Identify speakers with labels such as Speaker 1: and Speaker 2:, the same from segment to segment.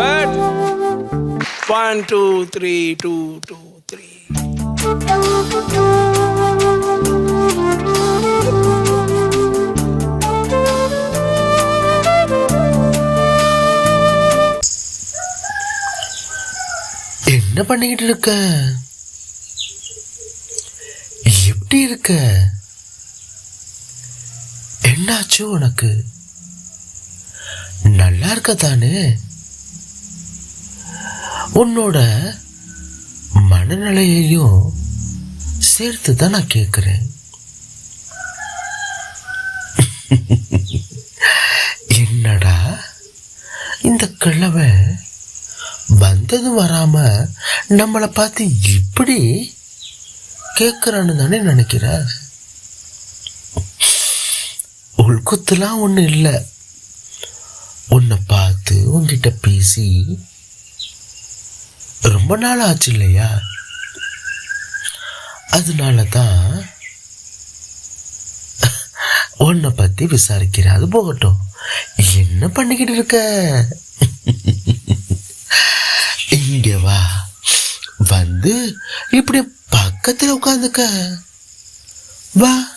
Speaker 1: Cut one two three two two three
Speaker 2: என்ன பண்ணிக்கிட்டு இருக்க? எப்படி இருக்க? என்னாச்சு உனக்கு? நல்லா இருக்க தானே உன்னோட மனநிலையையும் சேர்த்து தான் நான் கேட்குறேன் என்னடா? இந்த கிழவை வந்ததும் வராம நம்மளை பார்த்து இப்படி கேட்குறான்னு தானே நினைக்கிற? உள்குத்துலாம் ஒன்றும் இல்லை. உன்னை பார்த்து உன்கிட்ட பேசி ரொம்ப நாள் ஆச்சு இல்லையா? அதனால தான் உன்னை பற்றி விசாரிக்கிறேன். அது போகட்டும். என்ன பண்ணிக்கிட்டு இருக்க? இங்கே வா. வந்து இப்படி பக்கத்தில் உட்காந்துக்க. வா.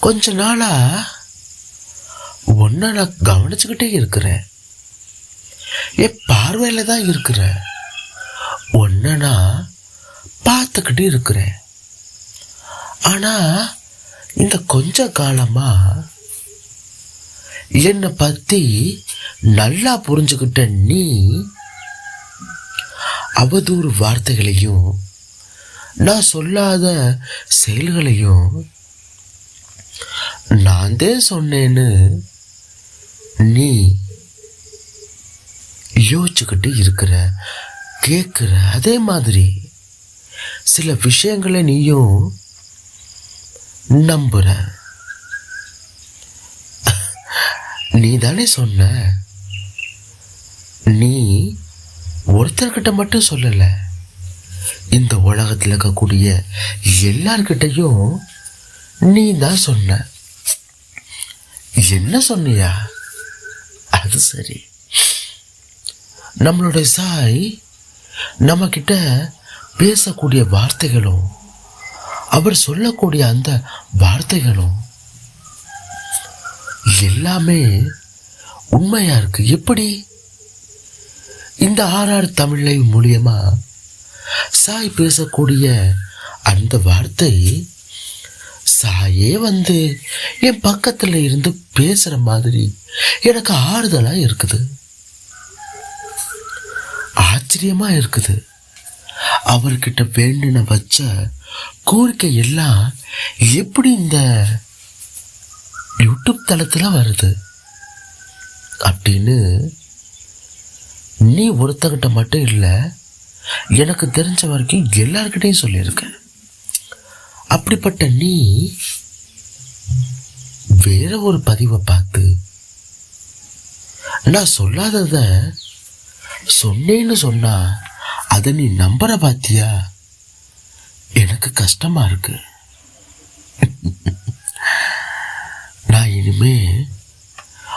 Speaker 2: கொஞ்ச நாளா ஒன்றை நான் கவனிச்சுக்கிட்டே இருக்கிறேன். என் பார்வையில் தான் இருக்கிற. ஒன்ன நான் பார்த்துக்கிட்டே இருக்கிறேன். ஆனால் இந்த கொஞ்ச காலமாக என்னை பற்றி நல்லா புரிஞ்சுக்கிட்ட நீ அவதூறு வார்த்தைகளையும் நான் சொல்லாத செயல்களையும் நான் தான் சொன்னேன்னு நீ யோசிச்சுக்கிட்டு இருக்கிற கேட்குற அதே மாதிரி சில விஷயங்களை நீயும் நம்புற. நீ தானே சொன்ன. நீ ஒருத்தர்கிட்ட மட்டும் சொல்லலை. இந்த உலகத்தில் இருக்கக்கூடிய எல்லார்கிட்டையும் நீ தான் சொன்ன. என்ன சொன்னியா? அது சரி. நம்மளுடைய சாய் நம்ம கிட்ட பேசக்கூடிய வார்த்தைகளும் அவர் சொல்லக்கூடிய அந்த வார்த்தைகளும் எல்லாமே உண்மையா இருக்கு. எப்படி? இந்த ஆர்ஆர் தமிழை மூலியமா சாய் பேசக்கூடிய அந்த வார்த்தை சாயே வந்து என் பக்கத்தில் இருந்து பேசுகிற மாதிரி எனக்கு ஆறுதலாக இருக்குது. ஆச்சரியமாக இருக்குது. அவர்கிட்ட வேண்டின வச்ச கோரிக்கை எல்லாம் எப்படி இந்த யூடியூப் தளத்தில் வருது? அப்படின்னு நீ ஒருத்தகிட்ட மட்டும் இல்லை எனக்கு தெரிஞ்ச வரைக்கும் எல்லாருக்கிட்டையும் சொல்லியிருக்கேன். அப்படிப்பட்ட நீ வேற ஒரு பதிவை பார்த்து நான் சொல்லாதத சொன்னேன்னு சொன்னா அதை நீ நம்புற பாத்தியா? எனக்கு கஷ்டமா இருக்கு. நான் இனிமே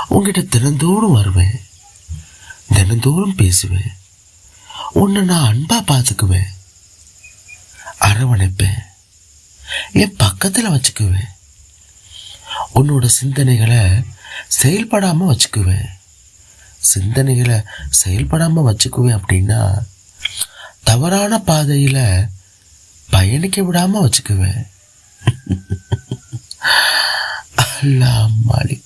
Speaker 2: உங்ககிட்ட தினந்தோறும் வருவேன். தினந்தோறும் பேசுவேன். உன்னை நான் அன்பா பார்த்துக்குவேன். அரவணைப்பேன். என் பக்கத்தில் வச்சுக்குவேன் உன்னோட சிந்தனைகளை செயல்படாமல் வச்சுக்குவேன் சிந்தனைகளை செயல்படாமல் வச்சுக்குவேன் அப்படின்னா தவறான பாதையில் பயணிக்க விடாமல் வச்சுக்குவேன் அல்லா மாலிக்.